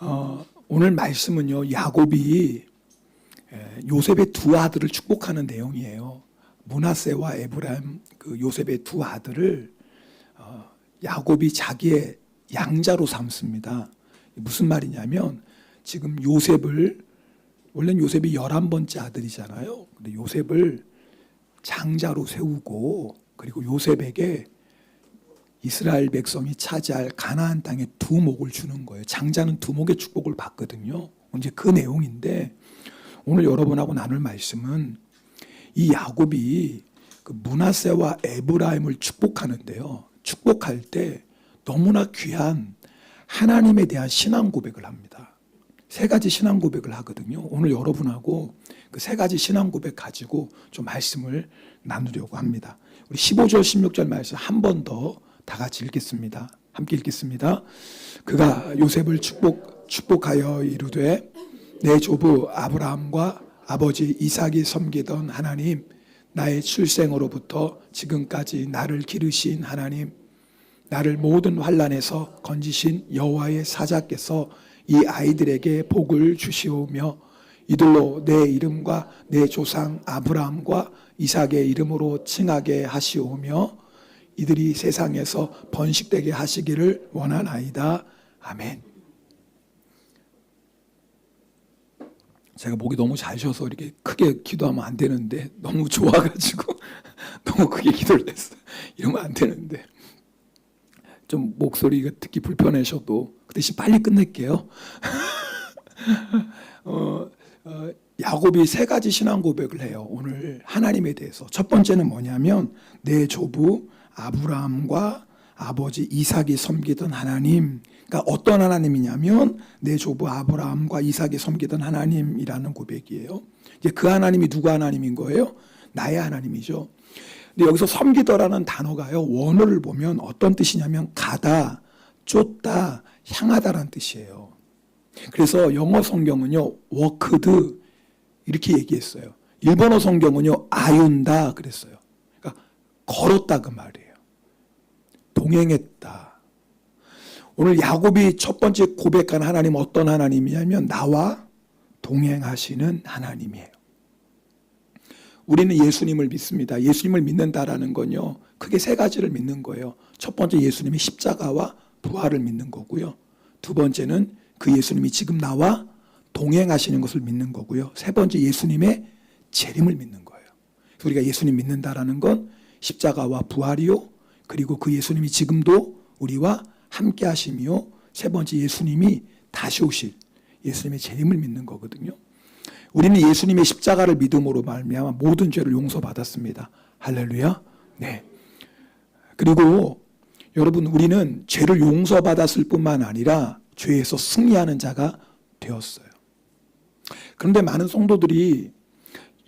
어, 오늘 말씀은요 야곱이 에, 요셉의 두 아들을 축복하는 내용이에요. 문하세와 에브라임 그 요셉의 두 아들을 어, 야곱이 자기의 양자로 삼습니다. 무슨 말이냐면 지금 요셉을 원래는 요셉이 열한 번째 아들이잖아요. 근데 요셉을 장자로 세우고 그리고 요셉에게 이스라엘 백성이 차지할 가나안 땅에 두 목을 주는 거예요. 장자는 두 목의 축복을 받거든요. 이제 그 내용인데 오늘 여러분하고 나눌 말씀은 이 야곱이 그 문하세와 에브라임을 축복하는데요. 축복할 때 너무나 귀한 하나님에 대한 신앙 고백을 합니다. 세 가지 신앙 고백을 하거든요. 오늘 여러분하고 그 세 가지 신앙 고백 가지고 좀 말씀을 나누려고 합니다. 우리 15절, 16절 말씀 한 번 더 다 같이 읽겠습니다. 함께 읽겠습니다. 그가 요셉을 축복, 축복하여 이르되 내 조부 아브라함과 아버지 이삭이 섬기던 하나님, 나의 출생으로부터 지금까지 나를 기르신 하나님, 나를 모든 환란에서 건지신 여호와의 사자께서 이 아이들에게 복을 주시오며 이들로 내 이름과 내 조상 아브라함과 이삭의 이름으로 칭하게 하시오며 이들이 세상에서 번식되게 하시기를 원하나이다. 아멘. 제가 목이 너무 잘 쉬어서 이렇게 크게 기도하면 안 되는데 너무 좋아가지고 너무 크게 기도를 했어요. 이러면 안 되는데 좀 목소리가 듣기 불편하셔도 그 대신 빨리 끝낼게요. 어, 어, 야곱이 세 가지 신앙 고백을 해요. 오늘 하나님에 대해서 첫 번째는 뭐냐면 내 조부 아브라함과 아버지 이삭이 섬기던 하나님. 그러니까 어떤 하나님이냐면 내 조부 아브라함과 이삭이 섬기던 하나님이라는 고백이에요. 이제 그 하나님이 누구 하나님인 거예요? 나의 하나님이죠. 근데 여기서 섬기더라는 단어가요. 원어를 보면 어떤 뜻이냐면 가다, 쫓다, 향하다라는 뜻이에요. 그래서 영어 성경은요. 워크드 이렇게 얘기했어요. 일본어 성경은요. 아윤다 그랬어요. 그러니까 걸었다 그 말이에요. 동행했다. 오늘 야곱이 첫 번째 고백한 하나님 어떤 하나님이냐면 나와 동행하시는 하나님이에요. 우리는 예수님을 믿습니다. 예수님을 믿는다라는 건요. 크게 세 가지를 믿는 거예요. 첫 번째 예수님이 십자가와 부활을 믿는 거고요. 두 번째는 그 예수님이 지금 나와 동행하시는 것을 믿는 거고요. 세 번째 예수님의 재림을 믿는 거예요. 우리가 예수님 믿는다라는 건 십자가와 부활이요. 그리고 그 예수님이 지금도 우리와 함께 하심이요. 세 번째 예수님이 다시 오실 예수님의 재림을 믿는 거거든요. 우리는 예수님의 십자가를 믿음으로 말미암아 모든 죄를 용서받았습니다. 할렐루야. 네. 그리고 여러분 우리는 죄를 용서받았을 뿐만 아니라 죄에서 승리하는 자가 되었어요. 그런데 많은 성도들이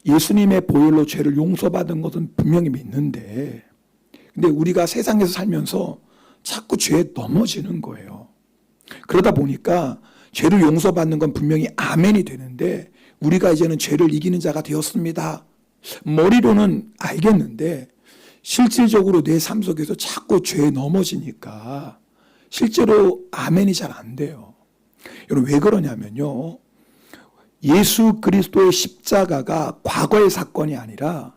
예수님의 보혈로 죄를 용서받은 것은 분명히 믿는데 근데 우리가 세상에서 살면서 자꾸 죄에 넘어지는 거예요. 그러다 보니까 죄를 용서받는 건 분명히 아멘이 되는데 우리가 이제는 죄를 이기는 자가 되었습니다. 머리로는 알겠는데 실질적으로 내 삶 속에서 자꾸 죄에 넘어지니까 실제로 아멘이 잘 안 돼요. 여러분 왜 그러냐면요. 예수 그리스도의 십자가가 과거의 사건이 아니라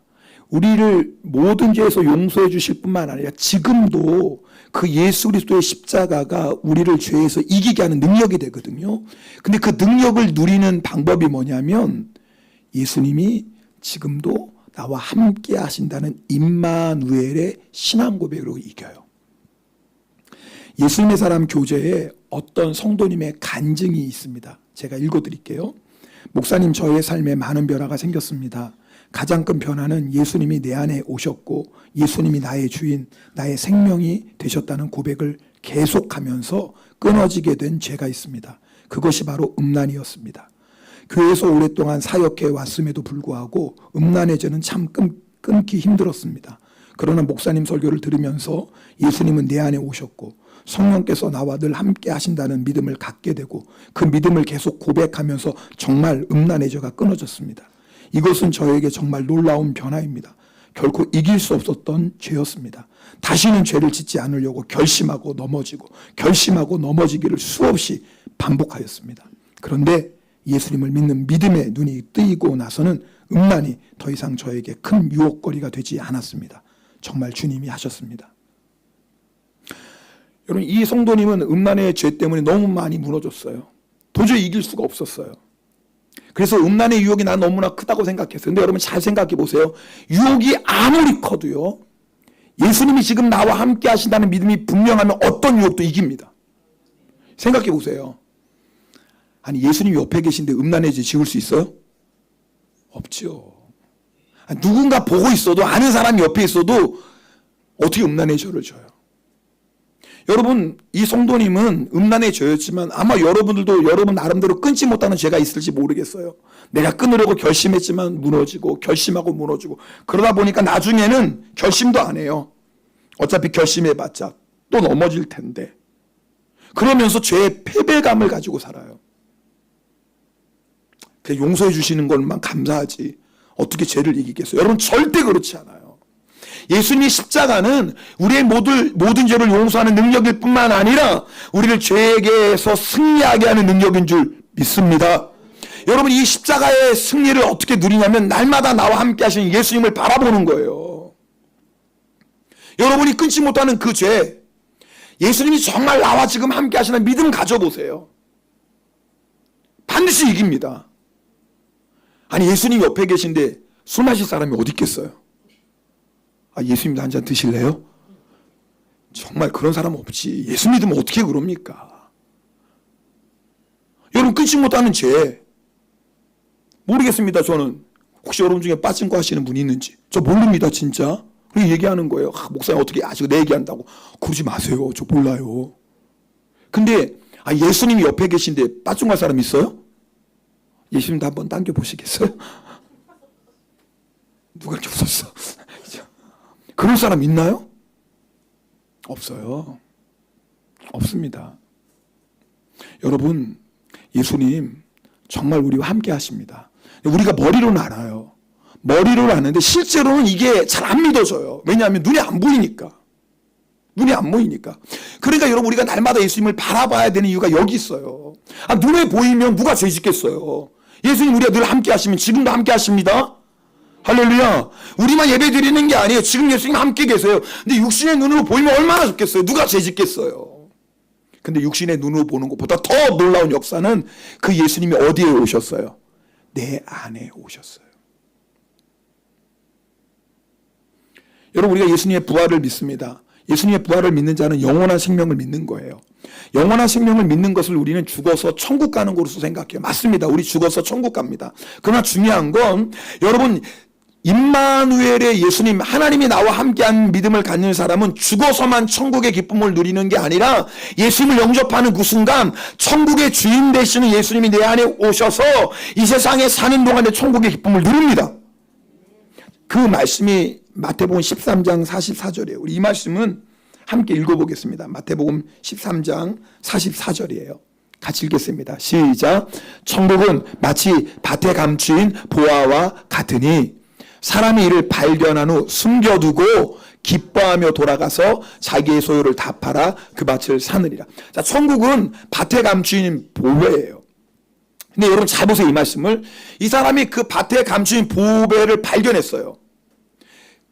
우리를 모든 죄에서 용서해 주실 뿐만 아니라 지금도 그 예수 그리스도의 십자가가 우리를 죄에서 이기게 하는 능력이 되거든요. 근데 그 능력을 누리는 방법이 뭐냐면 예수님이 지금도 나와 함께 하신다는 임마누엘의 신앙 고백으로 이겨요. 예수님의 사람 교재에 어떤 성도님의 간증이 있습니다. 제가 읽어 드릴게요. 목사님 저의 삶에 많은 변화가 생겼습니다. 가장 큰 변화는 예수님이 내 안에 오셨고 예수님이 나의 주인, 나의 생명이 되셨다는 고백을 계속하면서 끊어지게 된 죄가 있습니다. 그것이 바로 음란이었습니다. 교회에서 오랫동안 사역해 왔음에도 불구하고 음란의 죄는 참 끊, 끊기 힘들었습니다. 그러나 목사님 설교를 들으면서 예수님은 내 안에 오셨고 성령께서 나와 늘 함께 하신다는 믿음을 갖게 되고 그 믿음을 계속 고백하면서 정말 음란의 죄가 끊어졌습니다. 이것은 저에게 정말 놀라운 변화입니다. 결코 이길 수 없었던 죄였습니다. 다시는 죄를 짓지 않으려고 결심하고 넘어지고 결심하고 넘어지기를 수없이 반복하였습니다. 그런데 예수님을 믿는 믿음의 눈이 뜨이고 나서는 음란이 더 이상 저에게 큰 유혹거리가 되지 않았습니다. 정말 주님이 하셨습니다. 여러분 이 성도님은 음란의 죄 때문에 너무 많이 무너졌어요. 도저히 이길 수가 없었어요. 그래서 음란의 유혹이 난 너무나 크다고 생각했어요. 근데 여러분 잘 생각해 보세요. 유혹이 아무리 커도요. 예수님이 지금 나와 함께 하신다는 믿음이 분명하면 어떤 유혹도 이깁니다. 생각해 보세요. 아니 예수님 옆에 계신데 음란의 죄 지을 수 있어요? 없죠. 누군가 보고 있어도 아는 사람이 옆에 있어도 어떻게 음란의 죄를 져요? 여러분 이 성도님은 음란의 죄였지만 아마 여러분들도 여러분 나름대로 끊지 못하는 죄가 있을지 모르겠어요. 내가 끊으려고 결심했지만 무너지고 결심하고 무너지고 그러다 보니까 나중에는 결심도 안 해요. 어차피 결심해봤자 또 넘어질 텐데 그러면서 죄의 패배감을 가지고 살아요. 그 용서해 주시는 것만 감사하지 어떻게 죄를 이기겠어요? 여러분 절대 그렇지 않아요. 예수님의 십자가는 우리의 모든, 모든 죄를 용서하는 능력일 뿐만 아니라 우리를 죄에게서 승리하게 하는 능력인 줄 믿습니다. 여러분 이 십자가의 승리를 어떻게 누리냐면 날마다 나와 함께 하시는 예수님을 바라보는 거예요. 여러분이 끊지 못하는 그 죄, 예수님이 정말 나와 지금 함께 하시는 믿음 가져보세요. 반드시 이깁니다. 아니 예수님 옆에 계신데 술 마실 사람이 어디 있겠어요? 아, 예수님도 한 잔 드실래요? 정말 그런 사람 없지. 예수 믿으면 어떻게 그럽니까? 여러분 끊지 못하는 죄 모르겠습니다. 저는 혹시 여러분 중에 빠진 거 하시는 분이 있는지 저 모릅니다. 진짜. 그리고 얘기하는 거예요. 아, 목사님 어떻게 아시고 내 얘기한다고 그러지 마세요. 저 몰라요. 근데 아, 예수님이 옆에 계신데 빠진 거 할 사람 있어요? 예수님도 한번 당겨 보시겠어요? 누가 이렇게 웃었어? 그런 사람 있나요? 없어요. 없습니다. 여러분, 예수님 정말 우리와 함께 하십니다. 우리가 머리로는 알아요. 머리로는 아는데 실제로는 이게 잘 안 믿어져요. 왜냐하면 눈이 안 보이니까. 눈이 안 보이니까. 그러니까 여러분 우리가 날마다 예수님을 바라봐야 되는 이유가 여기 있어요. 아, 눈에 보이면 누가 죄 짓겠어요. 예수님 우리가 늘 함께 하시면 지금도 함께 하십니다. 할렐루야. 우리만 예배 드리는 게 아니에요. 지금 예수님 함께 계세요. 근데 육신의 눈으로 보이면 얼마나 좋겠어요. 누가 죄 짓겠어요. 근데 육신의 눈으로 보는 것보다 더 놀라운 역사는 그 예수님이 어디에 오셨어요? 내 안에 오셨어요. 여러분 우리가 예수님의 부활을 믿습니다. 예수님의 부활을 믿는 자는 영원한 생명을 믿는 거예요. 영원한 생명을 믿는 것을 우리는 죽어서 천국 가는 것으로 생각해요. 맞습니다. 우리 죽어서 천국 갑니다. 그러나 중요한 건 여러분 임마누엘의 예수님 하나님이 나와 함께한 믿음을 갖는 사람은 죽어서만 천국의 기쁨을 누리는 게 아니라 예수님을 영접하는 그 순간 천국의 주인 되시는 예수님이 내 안에 오셔서 이 세상에 사는 동안에 천국의 기쁨을 누립니다. 그 말씀이 마태복음 13장 44절이에요. 우리 이 말씀은 함께 읽어보겠습니다. 마태복음 13장 44절이에요. 같이 읽겠습니다. 시작. 천국은 마치 밭에 감추인 보아와 같으니 사람이 이를 발견한 후 숨겨두고 기뻐하며 돌아가서 자기의 소유를 다 팔아 그 밭을 사느리라. 자, 천국은 밭에 감추인 보배예요. 근데 여러분 잘 보세요 이 말씀을. 이 사람이 그 밭에 감추인 보배를 발견했어요.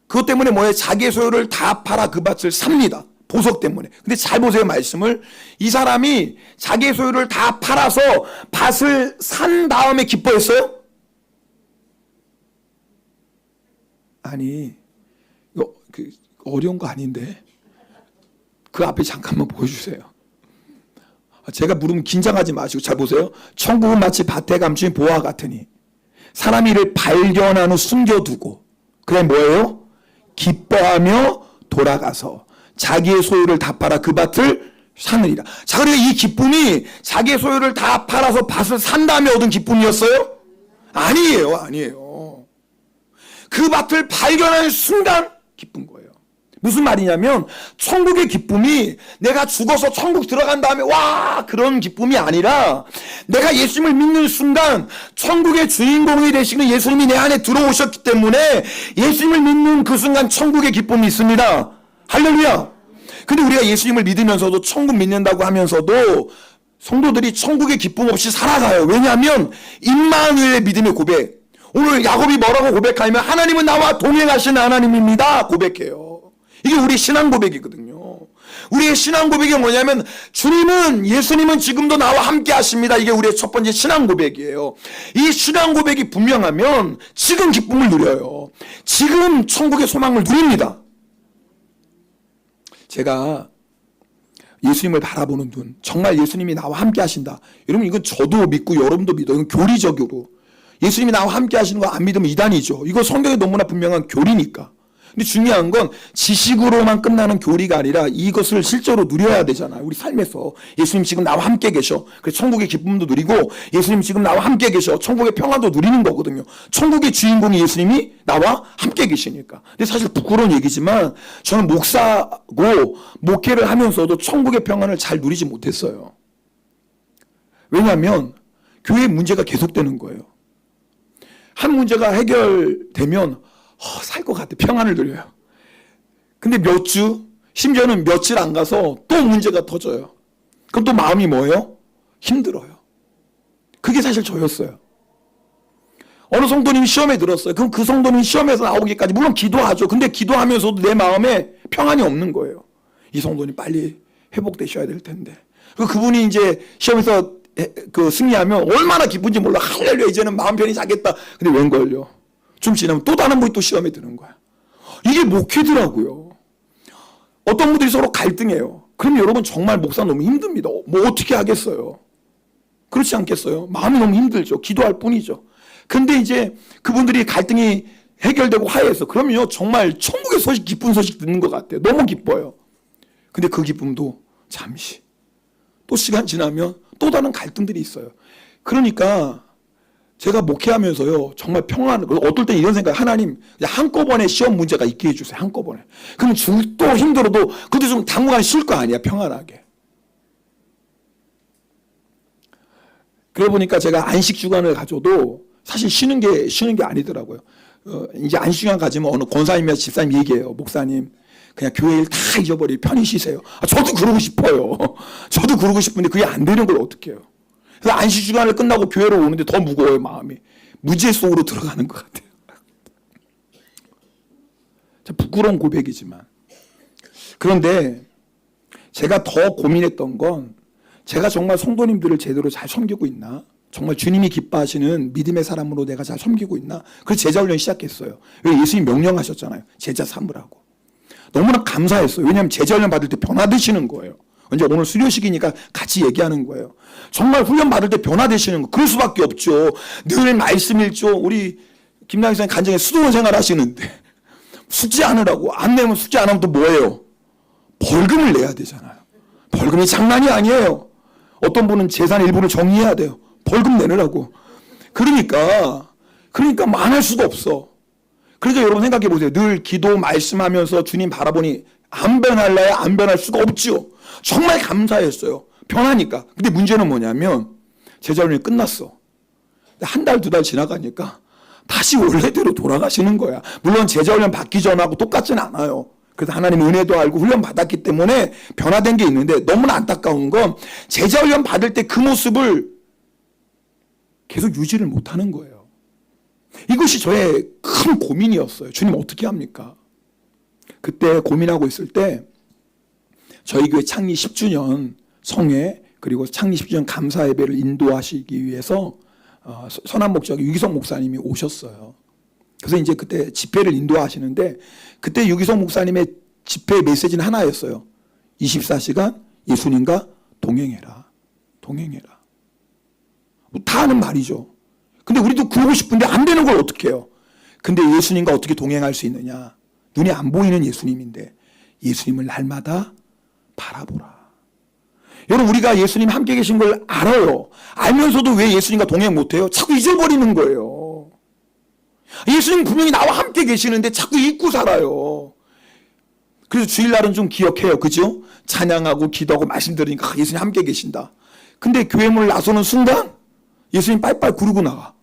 그것 때문에 뭐예요? 자기의 소유를 다 팔아 그 밭을 삽니다. 보석 때문에. 근데 잘 보세요, 말씀을. 이 사람이 자기의 소유를 다 팔아서 밭을 산 다음에 기뻐했어요? 아니, 이거 그 어려운 거 아닌데. 그 앞에 잠깐만 보여주세요. 제가 물으면 긴장하지 마시고 잘 보세요. 천국은 마치 밭에 감춘 보화 같으니 사람이 이를 발견한 후 숨겨두고 그래 뭐예요? 기뻐하며 돌아가서 자기의 소유를 다 팔아 그 밭을 사느니라. 자, 그러니까 이 기쁨이 자기의 소유를 다 팔아서 밭을 산 다음에 얻은 기쁨이었어요? 아니에요, 아니에요. 그 밭을 발견하는 순간 기쁜 거예요. 무슨 말이냐면 천국의 기쁨이 내가 죽어서 천국 들어간 다음에 와 그런 기쁨이 아니라 내가 예수님을 믿는 순간 천국의 주인공이 되시는 예수님이 내 안에 들어오셨기 때문에 예수님을 믿는 그 순간 천국의 기쁨이 있습니다. 할렐루야. 근데 우리가 예수님을 믿으면서도 천국 믿는다고 하면서도 성도들이 천국의 기쁨 없이 살아가요. 왜냐하면 임마누엘의 믿음의 고백. 오늘 야곱이 뭐라고 고백하냐면 하나님은 나와 동행하시는 하나님입니다. 고백해요. 이게 우리 신앙 고백이거든요. 우리의 신앙 고백이 뭐냐면 주님은 예수님은 지금도 나와 함께 하십니다. 이게 우리의 첫 번째 신앙 고백이에요. 이 신앙 고백이 분명하면 지금 기쁨을 누려요. 지금 천국의 소망을 누립니다. 제가 예수님을 바라보는 눈, 정말 예수님이 나와 함께 하신다. 여러분, 이건 저도 믿고 여러분도 믿어요. 이건 교리적으로. 예수님이 나와 함께 하시는 거 안 믿으면 이단이죠. 이거 성경에 너무나 분명한 교리니까. 근데 중요한 건 지식으로만 끝나는 교리가 아니라 이것을 실제로 누려야 되잖아요. 우리 삶에서. 예수님 지금 나와 함께 계셔. 그래서 천국의 기쁨도 누리고 예수님 지금 나와 함께 계셔. 천국의 평화도 누리는 거거든요. 천국의 주인공이 예수님이 나와 함께 계시니까. 근데 사실 부끄러운 얘기지만 저는 목사고 목회를 하면서도 천국의 평안을 잘 누리지 못했어요. 왜냐하면 교회 문제가 계속되는 거예요. 한 문제가 해결되면 어, 살것 같아. 평안을 누려요. 근데 몇 주, 심지어는 며칠 안 가서 또 문제가 터져요. 그럼 또 마음이 뭐예요? 힘들어요. 그게 사실 저였어요. 어느 성도님이 시험에 들었어요. 그럼 그 성도님 시험에서 나오기까지 물론 기도하죠. 근데 기도하면서도 내 마음에 평안이 없는 거예요. 이 성도님 빨리 회복되셔야 될 텐데. 그 그분이 이제 시험에서 에- 그 승리하면 얼마나 기쁜지 몰라. 할렐루야 이제는 마음 편히 자겠다. 근데 웬걸요? 좀 지나면 또 다른 분이 또 시험에 드는 거야. 이게 목회더라고요. 어떤 분들이 서로 갈등해요. 그럼 여러분 정말 목사 너무 힘듭니다. 뭐 어떻게 하겠어요? 그렇지 않겠어요? 마음이 너무 힘들죠. 기도할 뿐이죠. 근데 이제 그분들이 갈등이 해결되고 화해해서 그러면요 정말 천국의 소식 기쁜 소식 듣는 것 같아요. 너무 기뻐요. 근데 그 기쁨도 잠시 또 시간 지나면 또 다른 갈등들이 있어요. 그러니까 제가 목회하면서요 정말 평안 어떨 때 이런 생각 하나님 한꺼번에 시험 문제가 있게 해주세요 한꺼번에. 그럼 줄도 힘들어도 그래도 좀 당분간 쉴 거 아니야 평안하게. 그래 보니까 제가 안식 주간을 가져도 사실 쉬는 게 쉬는 게 아니더라고요. 어, 이제 안식 주간 가지면 어느 권사님이나 집사님 얘기해요 목사님 그냥 교회 일 다 잊어버리 편히 쉬세요 아, 저도 그러고 싶어요 저도 그러고 싶은데 그게 안 되는 걸 어떻게 해요 그래서 안식 주간을 끝나고 교회로 오는데 더 무거워요 마음이 무지의 속으로 들어가는 것 같아요. 참 부끄러운 고백이지만 그런데 제가 더 고민했던 건 제가 정말 성도님들을 제대로 잘 섬기고 있나 정말 주님이 기뻐하시는 믿음의 사람으로 내가 잘 섬기고 있나 그래서 제자 훈련 시작했어요. 왜 예수님 명령하셨잖아요. 제자 삼으라고. 너무나 감사했어요. 왜냐하면 제자 훈련 받을 때 변화되시는 거예요. 이제 오늘 수료식이니까 같이 얘기하는 거예요. 정말 훈련 받을 때 변화되시는 거. 그럴 수밖에 없죠. 늘 말씀 읽죠. 우리 김남희 선생님 간증에 수도원 생활 하시는데 숙제 하느라고 안 내면 숙제 안 하면 또 뭐예요? 벌금을 내야 되잖아요. 벌금이 장난이 아니에요. 어떤 분은 재산 일부를 정리해야 돼요. 벌금 내느라고. 그러니까 그러니까 뭐안할 수가 없어. 그러니까 여러분 생각해 보세요. 늘 기도 말씀하면서 주님 바라보니 안 변할래야 안 변할 수가 없지요. 정말 감사했어요. 변하니까. 근데 문제는 뭐냐면 제자훈련이 끝났어. 한 달, 두 달 지나가니까 다시 원래대로 돌아가시는 거야. 물론 제자훈련 받기 전하고 똑같진 않아요. 그래서 하나님 은혜도 알고 훈련 받았기 때문에 변화된 게 있는데 너무나 안타까운 건 제자훈련 받을 때 그 모습을 계속 유지를 못하는 거예요. 이것이 저의 큰 고민이었어요. 주님 어떻게 합니까? 그때 고민하고 있을 때 저희 교회 창립 10주년 성회 그리고 창립 10주년 감사 예배를 인도하시기 위해서 어, 서- 선한 목적 유기성 목사님이 오셨어요. 그래서 이제 그때 집회를 인도하시는데 그때 유기성 목사님의 집회 메시지는 하나였어요. 24시간 예수님과 동행해라. 동행해라. 뭐 다 하는 말이죠. 근데 우리도 그러고 싶은데 안 되는 걸 어떻게 해요? 근데 예수님과 어떻게 동행할 수 있느냐? 눈이 안 보이는 예수님인데 예수님을 날마다 바라보라. 여러분 우리가 예수님 함께 계신 걸 알아요. 알면서도 왜 예수님과 동행 못해요? 자꾸 잊어버리는 거예요. 예수님 분명히 나와 함께 계시는데 자꾸 잊고 살아요. 그래서 주일날은 좀 기억해요. 그죠? 찬양하고 기도하고 말씀 들으니까 아, 예수님 함께 계신다. 근데 교회 문을 나서는 순간 예수님 빨빨 구르고 나가.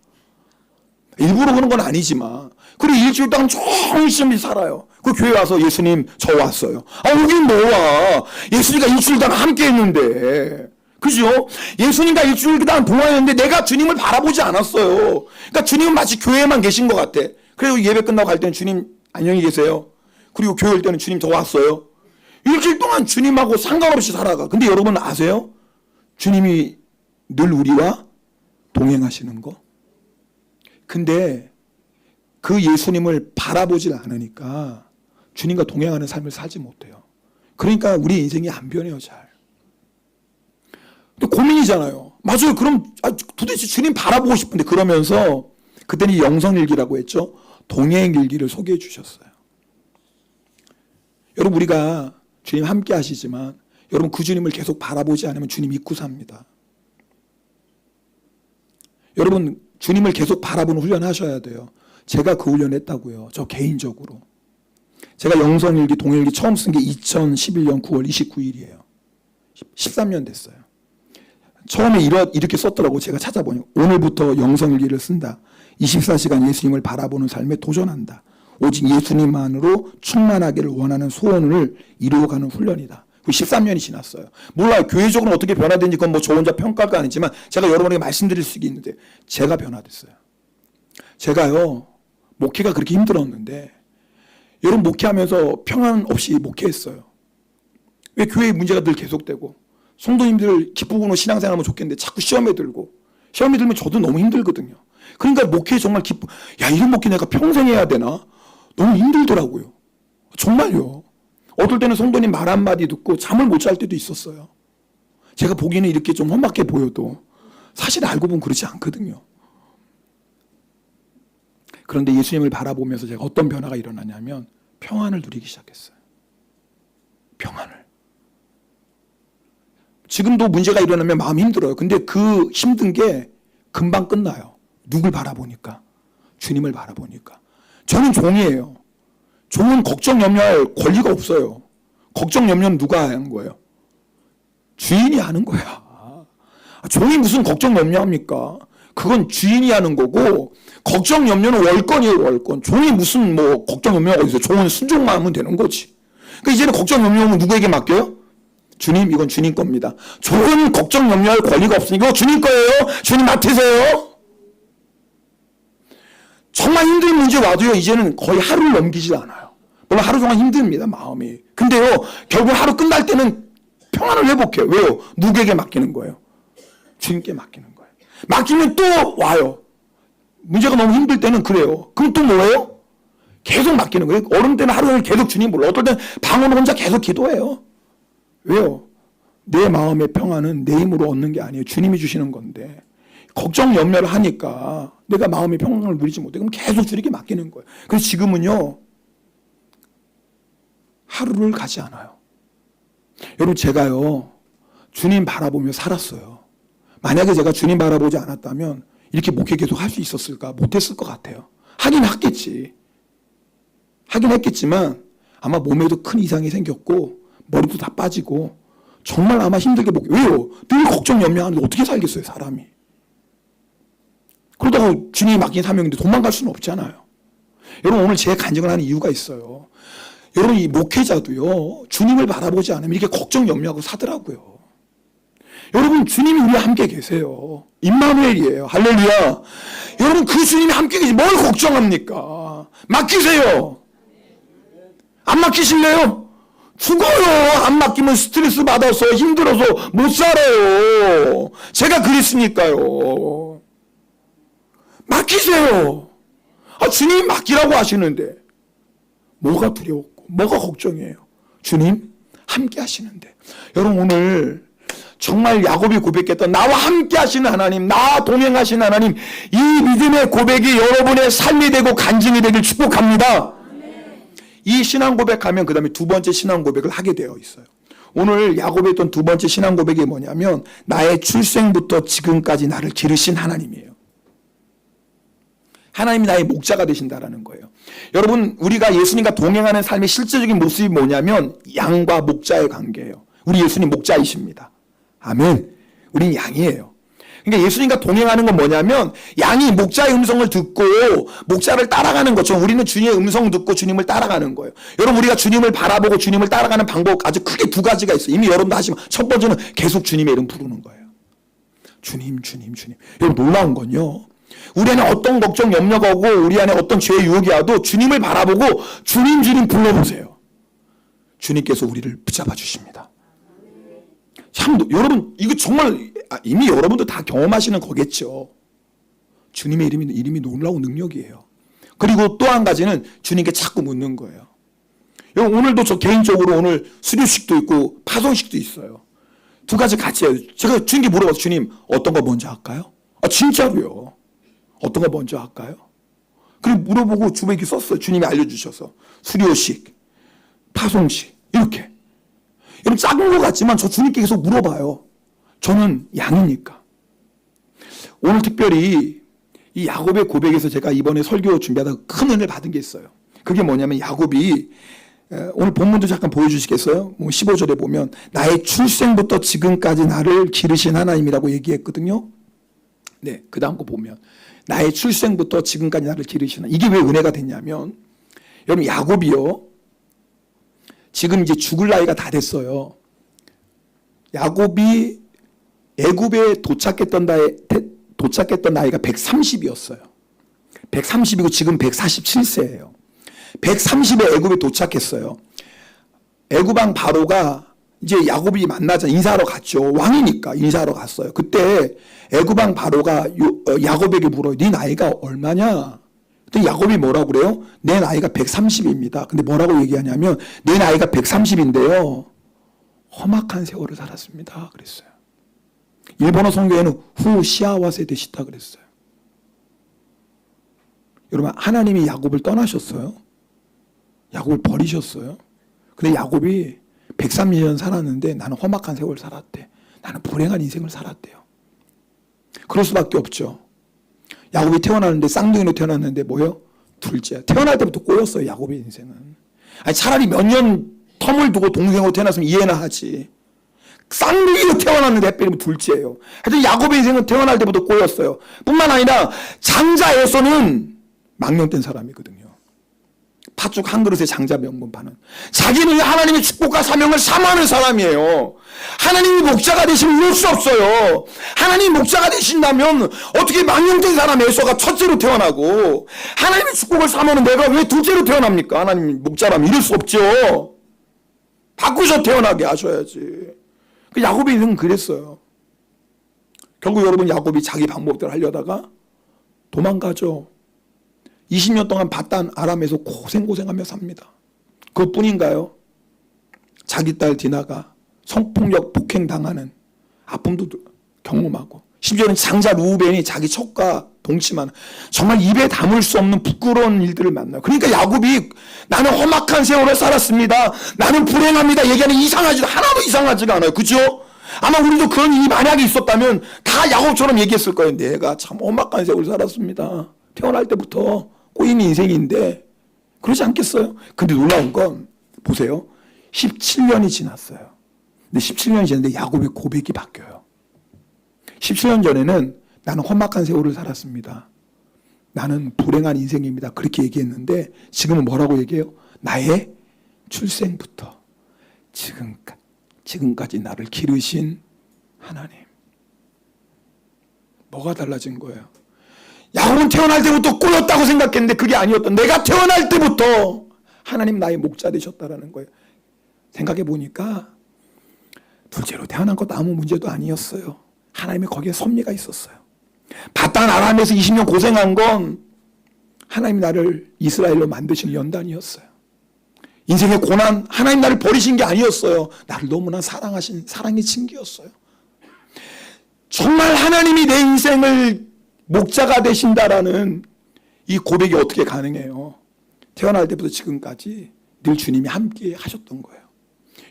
일부러 그런 건 아니지만. 그리고 일주일 동안 정신이 살아요. 그 교회 와서 예수님 저 왔어요. 아, 여긴 뭐야. 예수님과 일주일 동안 함께 했는데. 그죠? 예수님과 일주일 동안 동화했는데 내가 주님을 바라보지 않았어요. 그러니까 주님은 마치 교회에만 계신 것 같아. 그리고 예배 끝나고 갈 때는 주님 안녕히 계세요. 그리고 교회 올 때는 주님 저 왔어요. 일주일 동안 주님하고 상관없이 살아가. 근데 여러분 아세요? 주님이 늘 우리와 동행하시는 거. 근데 그 예수님을 바라보질 않으니까 주님과 동행하는 삶을 살지 못해요. 그러니까 우리 인생이 안 변해요, 잘. 근데 고민이잖아요. 맞아요. 그럼 아, 도대체 주님 바라보고 싶은데 그러면서 그때는 영성일기라고 했죠. 동행일기를 소개해 주셨어요. 여러분 우리가 주님 함께 하시지만 여러분 그 주님을 계속 바라보지 않으면 주님 잊고 삽니다. 여러분 주님을 계속 바라보는 훈련 하셔야 돼요. 제가 그 훈련 했다고요. 저 개인적으로. 제가 영성일기 동일기 처음 쓴 게 2011년 9월 29일이에요. 13년 됐어요. 처음에 이러, 이렇게 썼더라고 제가 찾아보니 오늘부터 영성일기를 쓴다. 24시간 예수님을 바라보는 삶에 도전한다. 오직 예수님만으로 충만하기를 원하는 소원을 이루어가는 훈련이다. 그 13년이 지났어요. 몰라요. 교회적으로 어떻게 변화된지 그건 뭐 저 혼자 평가할 거 아니지만 제가 여러분에게 말씀드릴 수 있는데 제가 변화됐어요. 제가요 목회가 그렇게 힘들었는데 여러분 목회하면서 평안 없이 목회했어요. 왜 교회에 문제가 늘 계속되고 성도님들 기쁘고 신앙생활하면 좋겠는데 자꾸 시험에 들고 시험에 들면 저도 너무 힘들거든요. 그러니까 목회 정말 기쁘. 야 이런 목회 내가 평생 해야 되나? 너무 힘들더라고요. 정말요. 어떨 때는 성도님 말 한마디 듣고 잠을 못 잘 때도 있었어요. 제가 보기에는 이렇게 좀 험악해 보여도 사실 알고 보면 그렇지 않거든요. 그런데 예수님을 바라보면서 제가 어떤 변화가 일어나냐면 평안을 누리기 시작했어요. 평안을. 지금도 문제가 일어나면 마음이 힘들어요. 근데 그 힘든 게 금방 끝나요. 누굴 바라보니까. 주님을 바라보니까. 저는 종이에요. 종은 걱정 염려할 권리가 없어요. 걱정 염려는 누가 하는 거예요? 주인이 하는 거야. 종이 무슨 걱정 염려합니까? 그건 주인이 하는 거고 걱정 염려는 월권이에요 월권. 종이 무슨 뭐 걱정 염려가 어디서 종은 순종만 하면 되는 거지. 그러니까 이제는 걱정 염려는 누구에게 맡겨요? 주님 이건 주님 겁니다. 종은 걱정 염려할 권리가 없으니까 주님 거예요. 주님 맡으세요. 정말 힘든 문제 와도요, 이제는 거의 하루를 넘기지 않아요. 물론 하루 종일 힘듭니다, 마음이. 근데요, 결국 하루 끝날 때는 평안을 회복해요. 왜요? 누구에게 맡기는 거예요? 주님께 맡기는 거예요. 맡기면 또 와요. 문제가 너무 힘들 때는 그래요. 그럼 또 뭐예요? 계속 맡기는 거예요. 어른 때는 하루 종일 계속 주님 불러. 어떨 때는 방언 혼자 계속 기도해요. 왜요? 내 마음의 평안은 내 힘으로 얻는 게 아니에요. 주님이 주시는 건데. 걱정 염려를 하니까 내가 마음의 평안을 누리지 못해. 그럼 계속 주님께 맡기는 거예요. 그래서 지금은요, 하루를 가지 않아요. 여러분, 제가요, 주님 바라보며 살았어요. 만약에 제가 주님 바라보지 않았다면 이렇게 목회 계속 할 수 있었을까? 못했을 것 같아요. 하긴 했겠지. 하긴 했겠지만 아마 몸에도 큰 이상이 생겼고 머리도 다 빠지고 정말 아마 힘들게 목회. 왜요? 늘 걱정 염려하는데 어떻게 살겠어요, 사람이. 그러다가 주님이 맡긴 사명인데 도망갈 수는 없잖아요. 여러분 오늘 제 간증을 하는 이유가 있어요. 여러분 이 목회자도요 주님을 바라보지 않으면 이렇게 걱정 염려하고 사더라고요. 여러분 주님이 우리와 함께 계세요. 임마누엘이에요. 할렐루야. 여러분 그 주님이 함께 계시 뭘 걱정합니까? 맡기세요. 안 맡기실래요? 죽어요. 안 맡기면 스트레스 받아서 힘들어서 못 살아요. 제가 그랬으니까요. 맡기세요. 아, 주님이 맡기라고 하시는데 뭐가 두려웠고 뭐가 걱정이에요. 주님 함께 하시는데 여러분 오늘 정말 야곱이 고백했던 나와 함께 하시는 하나님, 나와 동행하시는 하나님, 이 믿음의 고백이 여러분의 삶이 되고 간증이 되길 축복합니다. 이 신앙 고백하면 그 다음에 두 번째 신앙 고백을 하게 되어 있어요. 오늘 야곱이 했던 두 번째 신앙 고백이 뭐냐면 나의 출생부터 지금까지 나를 기르신 하나님이에요. 하나님이 나의 목자가 되신다라는 거예요. 여러분, 우리가 예수님과 동행하는 삶의 실제적인 모습이 뭐냐면 양과 목자의 관계예요. 우리 예수님 목자이십니다. 아멘. 우린 양이에요. 그러니까 예수님과 동행하는 건 뭐냐면 양이 목자의 음성을 듣고 목자를 따라가는 것처럼 우리는 주님의 음성 듣고 주님을 따라가는 거예요. 여러분 우리가 주님을 바라보고 주님을 따라가는 방법 아주 크게 두 가지가 있어요. 이미 여러분도 하시면 첫 번째는 계속 주님의 이름 부르는 거예요. 주님, 주님, 주님. 여러분 놀라운 건요. 우리 안에 어떤 걱정, 염려가 오고 우리 안에 어떤 죄의 유혹이 와도 주님을 바라보고 주님, 주님 불러보세요. 주님께서 우리를 붙잡아 주십니다. 참 여러분 이거 정말 아, 이미 여러분도 다 경험하시는 거겠죠. 주님의 이름이 이름이 놀라운 능력이에요. 그리고 또 한 가지는 주님께 자꾸 묻는 거예요. 오늘도 저 개인적으로 오늘 수료식도 있고 파송식도 있어요. 두 가지 같이 해요. 제가 주님께 물어봐서 주님 어떤 거 먼저 할까요? 아 진짜로요. 어떤 거 먼저 할까요? 그리고 물어보고 이렇게 썼어요. 주님이 알려주셔서 수료식, 파송식 이렇게. 여러분 작은 것 같지만 저 주님께 계속 물어봐요. 저는 양이니까. 오늘 특별히 이 야곱의 고백에서 제가 이번에 설교 준비하다가 큰 은혜를 받은 게 있어요. 그게 뭐냐면 야곱이 에, 오늘 본문도 잠깐 보여주시겠어요? 뭐 15절에 보면 나의 출생부터 지금까지 나를 기르신 하나님이라고 얘기했거든요. 네, 그 다음 거 보면 나의 출생부터 지금까지 나를 기르시나 이게 왜 은혜가 됐냐면 여러분 야곱이요 지금 이제 죽을 나이가 다 됐어요. 야곱이 애굽에 도착했던 나이 도착했던 나이가 130이었어요. 130이고 지금 147세예요. 130에 애굽에 도착했어요. 애굽왕 바로가 이제 야곱이 만나자 인사하러 갔죠. 왕이니까 인사하러 갔어요. 그때 애굽왕 바로가 요- 어, 야곱에게 물어요. 네 나이가 얼마냐? 그때 야곱이 뭐라고 그래요? 내 나이가 130입니다. 근데 뭐라고 얘기하냐면 내 나이가 130인데요. 험악한 세월을 살았습니다. 그랬어요. 일본어 성경에는 후 시아와세 되시다 그랬어요. 여러분 하나님이 야곱을 떠나셨어요. 야곱을 버리셨어요. 근데 야곱이 130년 살았는데 나는 험악한 세월 살았대. 나는 불행한 인생을 살았대요. 그럴 수밖에 없죠. 야곱이 태어나는데 쌍둥이로 태어났는데 뭐요? 둘째. 태어날 때부터 꼬였어요. 야곱의 인생은. 아니 차라리 몇 년 텀을 두고 동생으로 태어났으면 이해나 하지. 쌍둥이로 태어났는데 하필이면 둘째예요. 하여튼 야곱의 인생은 태어날 때부터 꼬였어요. 뿐만 아니라 장자 에서는 망령된 사람이거든요. 팥죽 한 그릇에 장자 명분 파는. 자기는 하나님의 축복과 사명을 사모하는 사람이에요. 하나님이 목자가 되시면 이럴 수 없어요. 하나님 목자가 되신다면 어떻게 망령된 사람 에서가 첫째로 태어나고 하나님의 축복을 사모하는 내가 왜 둘째로 태어납니까? 하나님 목자라면 이럴 수 없죠. 바꾸셔 태어나게 하셔야지. 그 야곱의 인생은 그랬어요. 결국 여러분 야곱이 자기 방법대로 하려다가 도망가죠. 20년 동안 바단 아람에서 고생고생하며 삽니다. 그것뿐인가요? 자기 딸 디나가 성폭력 폭행 당하는 아픔도 경험하고 심지어는 장자 루벤이 자기 척과 동침하는 정말 입에 담을 수 없는 부끄러운 일들을 만나요. 그러니까 야곱이 나는 험악한 세월을 살았습니다. 나는 불행합니다. 얘기하는 이상하지도 하나도 이상하지가 않아요. 그죠? 아마 우리도 그런 일이 만약에 있었다면 다 야곱처럼 얘기했을 거예요. 내가 참 험악한 세월을 살았습니다. 태어날 때부터 꼬인 인생인데 그러지 않겠어요? 근데 놀라운 건 보세요. 17년이 지났어요. 근데 17년이 지났는데 야곱의 고백이 바뀌어요. 17년 전에는 나는 험악한 세월을 살았습니다. 나는 불행한 인생입니다. 그렇게 얘기했는데 지금은 뭐라고 얘기해요? 나의 출생부터 지금까, 지금까지 나를 기르신 하나님. 뭐가 달라진 거예요? 야곱은 태어날 때부터 꼬였다고 생각했는데 그게 아니었던 내가 태어날 때부터 하나님 나의 목자 되셨다라는 거예요. 생각해 보니까 둘째로 태어난 것도 아무 문제도 아니었어요. 하나님이 거기에 섭리가 있었어요. 바단 아람에서 20년 고생한 건 하나님이 나를 이스라엘로 만드신 연단이었어요. 인생의 고난, 하나님 나를 버리신 게 아니었어요. 나를 너무나 사랑하신 사랑의 징기였어요. 정말 하나님이 내 인생을 목자가 되신다라는 이 고백이 어떻게 가능해요? 태어날 때부터 지금까지 늘 주님이 함께 하셨던 거예요.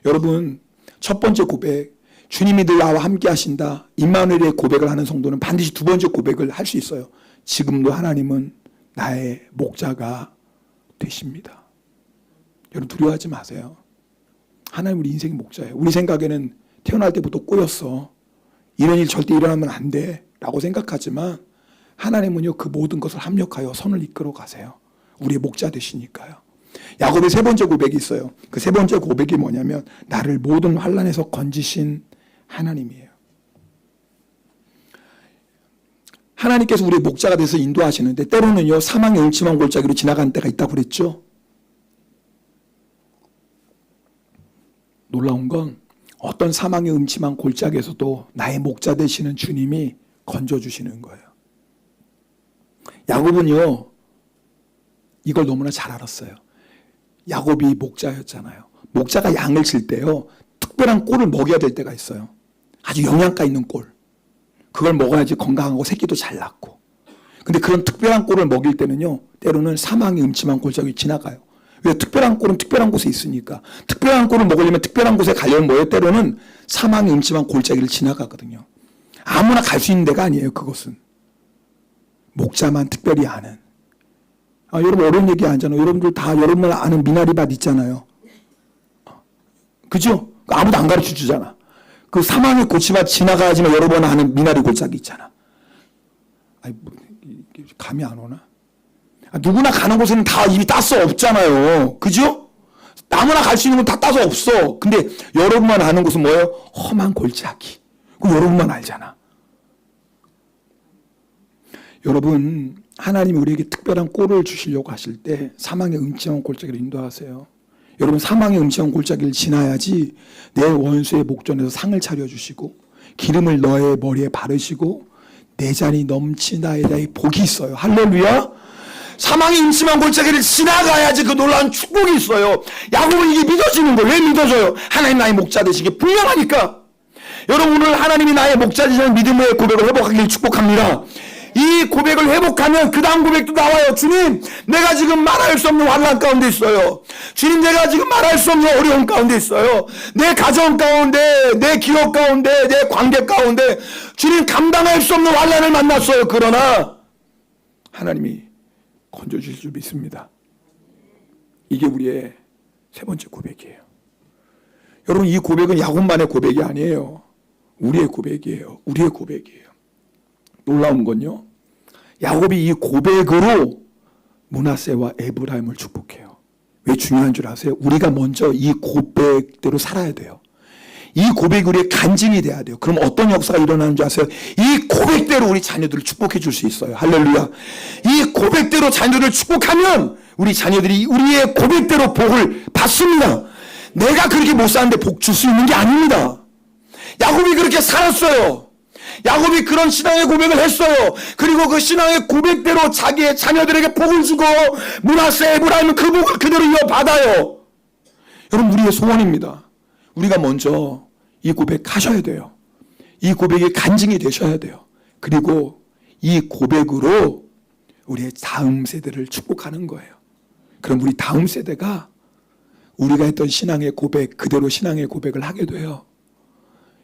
여러분, 첫 번째 고백, 주님이 늘 나와 함께 하신다. 임마누엘의 고백을 하는 성도는 반드시 두 번째 고백을 할 수 있어요. 지금도 하나님은 나의 목자가 되십니다. 여러분 두려워하지 마세요. 하나님 우리 인생의 목자예요. 우리 생각에는 태어날 때부터 꼬였어. 이런 일 절대 일어나면 안 돼. 라고 생각하지만 하나님은요 그 모든 것을 합력하여 선을 이끌어 가세요. 우리의 목자 되시니까요. 야곱의 세 번째 고백이 있어요. 그 세 번째 고백이 뭐냐면 나를 모든 환란에서 건지신 하나님이에요. 하나님께서 우리의 목자가 돼서 인도하시는데 때로는요 사망의 음침한 골짜기로 지나간 때가 있다고 그랬죠. 놀라운 건 어떤 사망의 음침한 골짜기에서도 나의 목자 되시는 주님이 건져 주시는 거예요. 야곱은요 이걸 너무나 잘 알았어요. 야곱이 목자였잖아요. 목자가 양을 칠 때요 특별한 꼴을 먹여야 될 때가 있어요. 아주 영양가 있는 꼴. 그걸 먹어야지 건강하고 새끼도 잘 낳고. 근데 그런 특별한 꼴을 먹일 때는요, 때로는 사망의 음침한 골짜기 지나가요. 왜 특별한 꼴은 특별한 곳에 있으니까. 특별한 꼴을 먹으려면 특별한 곳에 가려면 뭐예요? 때로는 사망의 음침한 골짜기를 지나가거든요. 아무나 갈 수 있는 데가 아니에요, 그것은. 목자만 특별히 아는. 아, 여러분 어려운 얘기 아니잖아요. 여러분들 다 여러분들 아는 미나리밭 있잖아요. 그죠? 아무도 안 가르쳐 주잖아. 그 사망의 고치밭 지나가야지만 여러 번 하는 미나리 골짜기 있잖아. 아니, 뭐, 감이 안 오나? 아, 누구나 가는 곳에는 다 이미 따서 없잖아요. 그죠? 아무나 갈 수 있는 건 다 따서 없어. 근데 여러분만 아는 곳은 뭐예요? 험한 골짜기. 그 여러분만 알잖아. 여러분, 하나님이 우리에게 특별한 꼴을 주시려고 하실 때 사망의 음침한 골짜기를 인도하세요. 여러분 사망의 음침한 골짜기를 지나야지 내 원수의 목전에서 상을 차려주시고 기름을 너의 머리에 바르시고 내 잔이 넘치나에 대해 복이 있어요. 할렐루야. 사망의 음침한 골짜기를 지나가야지 그 놀라운 축복이 있어요. 야곱은 이게 믿어지는 거예요. 왜 믿어져요? 하나님 나의 목자 되시기 분명하니까. 여러분 오늘 하나님이 나의 목자 되시는 믿음의 고백을 회복하길 축복합니다. 이 고백을 회복하면 그 다음 고백도 나와요. 주님, 내가 지금 말할 수 없는 환란 가운데 있어요. 주님, 내가 지금 말할 수 없는 어려움 가운데 있어요. 내 가정 가운데, 내 기업 가운데, 내 관계 가운데 주님 감당할 수 없는 환란을 만났어요. 그러나 하나님이 건져 주실 줄 믿습니다. 이게 우리의 세 번째 고백이에요. 여러분 이 고백은 야곱만의 고백이 아니에요. 우리의 고백이에요. 우리의 고백이에요. 놀라운 건요. 야곱이 이 고백으로 문하세와 에브라임을 축복해요. 왜 중요한 줄 아세요? 우리가 먼저 이 고백대로 살아야 돼요. 이 고백이 우리의 간증이 돼야 돼요. 그럼 어떤 역사가 일어나는 줄 아세요? 이 고백대로 우리 자녀들을 축복해 줄 수 있어요. 할렐루야. 이 고백대로 자녀를 축복하면 우리 자녀들이 우리의 고백대로 복을 받습니다. 내가 그렇게 못 사는데 복 줄 수 있는 게 아닙니다. 야곱이 그렇게 살았어요. 야곱이 그런 신앙의 고백을 했어요. 그리고 그 신앙의 고백대로 자기의 자녀들에게 복을 주고 문하세 에브라임은 그 복을 그대로 이어받아요. 여러분 우리의 소원입니다. 우리가 먼저 이 고백하셔야 돼요. 이 고백이 간증이 되셔야 돼요. 그리고 이 고백으로 우리의 다음 세대를 축복하는 거예요. 그럼 우리 다음 세대가 우리가 했던 신앙의 고백 그대로 신앙의 고백을 하게 돼요.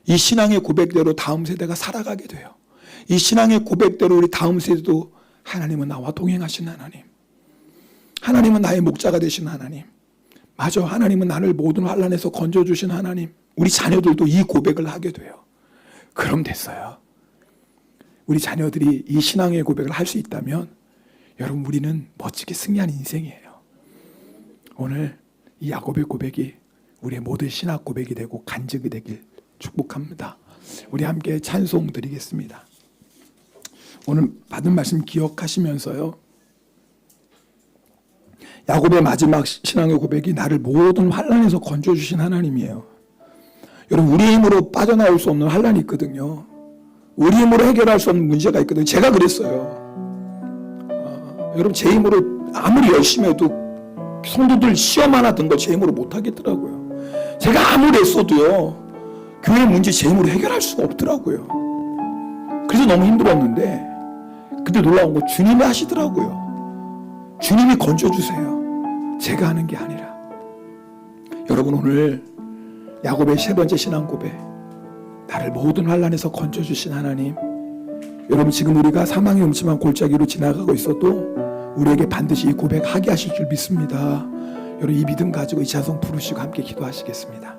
이 신앙의 고백대로 다음 세대가 살아가게 돼요. 이 신앙의 고백대로 우리 다음 세대도 하나님은 나와 동행하신 하나님. 하나님은 나의 목자가 되신 하나님. 맞아. 하나님은 나를 모든 환란에서 건져 주신 하나님. 우리 자녀들도 이 고백을 하게 돼요. 그럼 됐어요. 우리 자녀들이 이 신앙의 고백을 할 수 있다면 여러분 우리는 멋지게 승리한 인생이에요. 오늘 이 야곱의 고백이 우리의 모든 신앙 고백이 되고 간증이 되길 축복합니다. 우리 함께 찬송 드리겠습니다. 오늘 받은 말씀 기억하시면서요. 야곱의 마지막 신앙의 고백이 나를 모든 환란에서 건져 주신 하나님이에요. 여러분 우리 힘으로 빠져나올 수 없는 환란이 있거든요. 우리 힘으로 해결할 수 없는 문제가 있거든요. 제가 그랬어요. 아, 여러분 제 힘으로 아무리 열심히 해도 성도들 시험 하나 든거제 힘으로 못 하겠더라고요. 제가 아무리 했어도요. 교회 문제 제 힘으로 해결할 수가 없더라고요. 그래서 너무 힘들었는데 근데 놀라운 거 주님이 하시더라고요. 주님이 건져주세요. 제가 하는 게 아니라. 여러분 오늘 야곱의 세 번째 신앙 고백 나를 모든 환란에서 건져주신 하나님 여러분 지금 우리가 사망의 음침한 골짜기로 지나가고 있어도 우리에게 반드시 이 고백하게 하실 줄 믿습니다. 여러분 이 믿음 가지고 이 찬송 부르시고 함께 기도하시겠습니다.